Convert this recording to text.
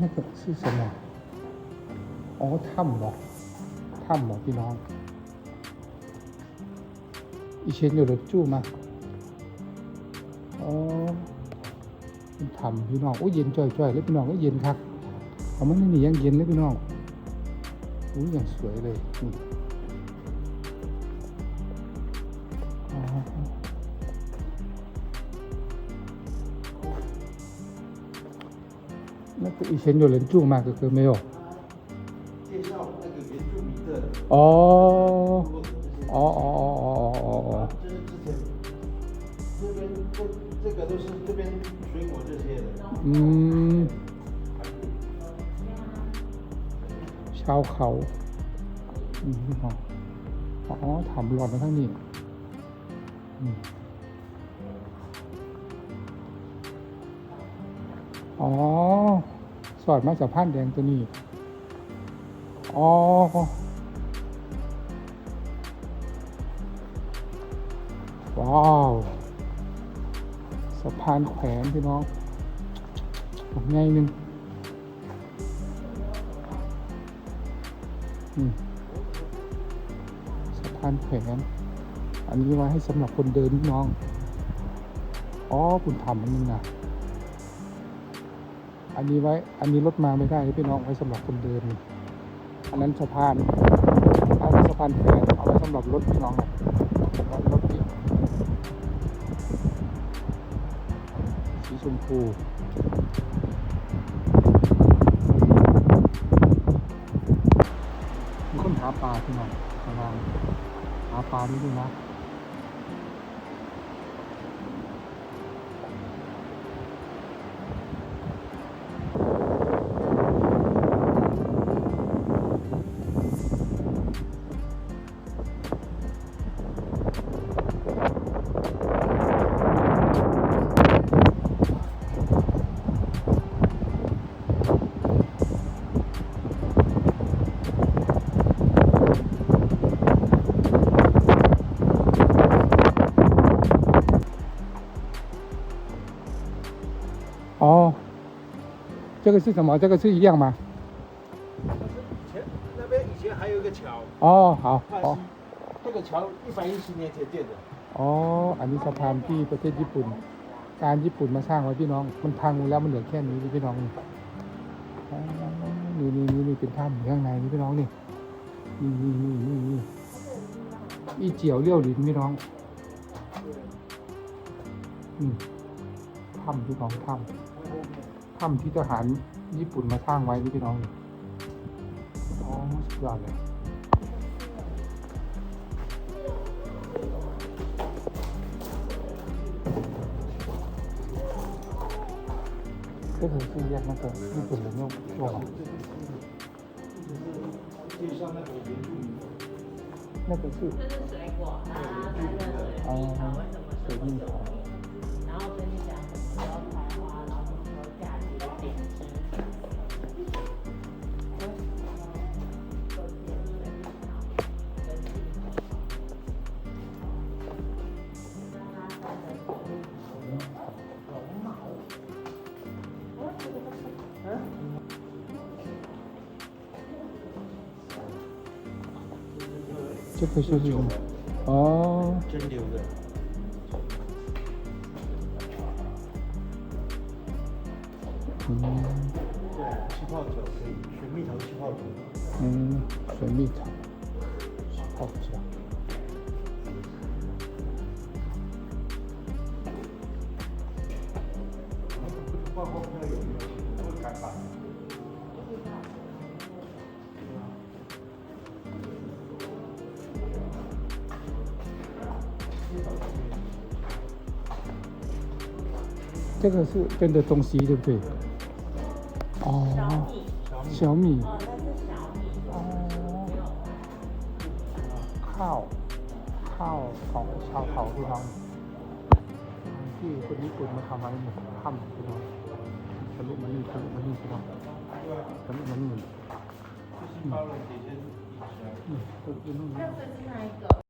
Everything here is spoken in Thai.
นี่คือชื่อสมออ๋อถ้ำเหรอถ้ำเหรอพี่น้อง อีเชนอยู่รถจู้มาอ๋อเป็นถ้ำพี่น้องโอ้ยเย็นจ่อยๆเลยพี่น้องโอ้ยเย็นครับเอามันนี่ยังเย็นเลยพี่น้องอุ้ยอย่างสวยเลยนี่ 那个以前有人住吗？哥哥没有。介绍那个原住民的哦部落这些哦哦哦哦哦这是之前这边这这个都是这边水果这些的。哦，嗯，ชาวเขาอืมอ๋ออ๋อถามหลอดมาทั้งนี้อืม อ๋อ สอดมาจากพันแดงตัวนี้ อ๋อ ว้าวสะพานแขวนพี่น้องผมไงหนึ่งสะพานแขวนอันนี้ไว้ให้สำหรับคนเดินพี่น้อง อ๋อ คุณทำอันนึงนะ อันนี้ไว้ อันนี้รถมาไม่ได้พี่น้องไว้สำหรับคนเดิน อันนั้นสะพานอันนี้สะพานแขวนเอาไว้สำหรับรถพี่น้องนะไว้รถพี่สีชมพูมีคนหาปลาพี่น้องระวังหาปลาด้วยนะ 这个是什么？这个是一样吗？前那边以前还有一个桥，哦，好，汉好西，，这个桥一百一十年前建的。 อ๋อ อันนี้สะพานที่ประเทศญี่ปุ่น การญี่ปุ่นมาสร้างไว้พี่น้อง มันพังแล้วมันเหลือแค่นี้พี่น้องนี่อ๋อนี่นี่นี่นี่เป็นถ้ำอยู่ข้างในนี่พี่น้องนี่ นี่นี่นี่นี่นี่อีเจียวเลี้ยวหลินพี่น้องอืมถ้ำพี่น้องถ้ำ ถ้ำที่ทหารญี่ปุ่นมาสร้างไว้นี่พี่น้องนี่อ๋อสุดยอดเลย 这个是一样那个日本人用做法，介绍那个原住民的。那个是这是水果，它在热水里头为什么水蜜桃，然后跟你讲 这个是什么？哦，蒸馏的，嗯对，气泡酒可以，水蜜桃气泡酒。嗯，水蜜桃，好吃啊。泡泡票有没有？ 这个是真的东西，对不对？哦，小米。哦，那是小米，哦，ข้าว ข้าวของชาวเขาพี่น้องที่คนญี่ปุ่นมาทำอะไรหมดถ้ำพี่น้องทะลุมานี่ทะลุมานี่พี่น้องทะลุมานี่ 就是包了几千以上。嗯，都是弄这个是哪一个？